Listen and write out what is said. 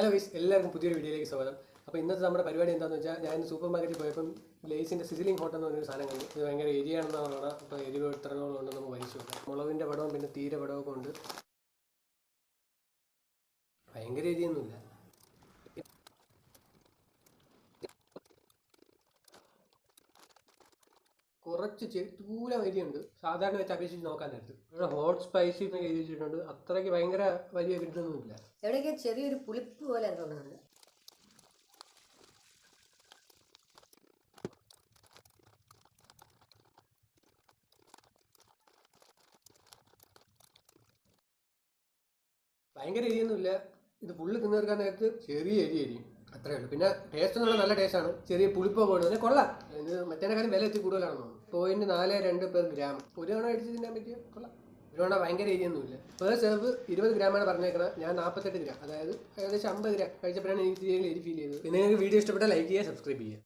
Hello guys എല്ലാവർക്കും പുതിയൊരു വീഡിയോയിലേക്ക് സ്വാഗതം. അപ്പോൾ ഇന്നത്തെ നമ്മുടെ പരിപാടി എന്താണെന്ന് വെച്ചാൽ ഞാൻ സൂപ്പർ മാർക്കറ്റിൽ പോയപ്പം ലേസിന്റെ സിസിലിംഗ് ഹോട്ട് എന്ന് പറഞ്ഞൊരു സാധനം കണ്ടു. ഇത് ഭയങ്കര എരിയാണെന്നാണ് പറയുന്നത് അപ്പോൾ എരിവ് ഉണ്ടെന്ന് നമുക്ക് വലിച്ചു നോക്കാം മുളകിന്റെ പടവും പിന്നെ തീരെ പടമൊക്കെ ഉണ്ട്. ഭയങ്കര എരിയൊന്നുമില്ല. കുറച്ച് ചെത്തൂല വരിയുണ്ട് സാധാരണ വെച്ച് അപേക്ഷിച്ച് നോക്കാൻ നേരത്ത്. ഇവിടെ ഹോട്ട് സ്പൈസി എന്ന് എഴുതി വെച്ചിട്ടുണ്ട്. അത്രയ്ക്ക് ഭയങ്കര വലിയ കിട്ടുന്നൊന്നുമില്ല എവിടെയൊക്കെ ചെറിയൊരു പുളിപ്പ് പോലെ തോന്നുന്നുണ്ട് ഭയങ്കര എരിയൊന്നുമില്ല ഇത് പുള്ളി തിന്നു തീർക്കാൻ നേരത്ത് ചെറിയ എരി എരിയും അത്രേ ഉള്ളൂ. പിന്നെ ടേസ്റ്റ് എന്നുള്ള നല്ല ടേസ്റ്റാണ് ചെറിയ പുളിപ്പോ വേണം. പിന്നെ കൊള്ളാം. ഇത് കാര്യം വില എത്തി കൂടുതലാണെന്ന് തോന്നുന്നു. പോയിന്റ് നാല് രണ്ട് പെർ ഗ്രാം ഒരു തവണ അടിച്ച് തിന്നാൻ പറ്റിയ? കൊള്ളാം. ഒരു തവണ ഭയങ്കര എരിയൊന്നുമില്ല പേർ സെർവ് ഇരുപത് ഗ്രാമാണ് പറഞ്ഞേക്കുന്നത് ഞാൻ നാൽപ്പത്തെട്ട് ഗ്രാം അതായത് ഏകദേശം അമ്പത് ഗ്രാം കഴിച്ചപ്പോഴാണ് എനിക്ക് ഫീൽ ചെയ്തത്. പിന്നെ നിങ്ങൾക്ക് വീഡിയോ ഇഷ്ടപ്പെട്ടാൽ ലൈക്ക് ചെയ്യുക സബ്സ്ക്രൈബ് ചെയ്യുക.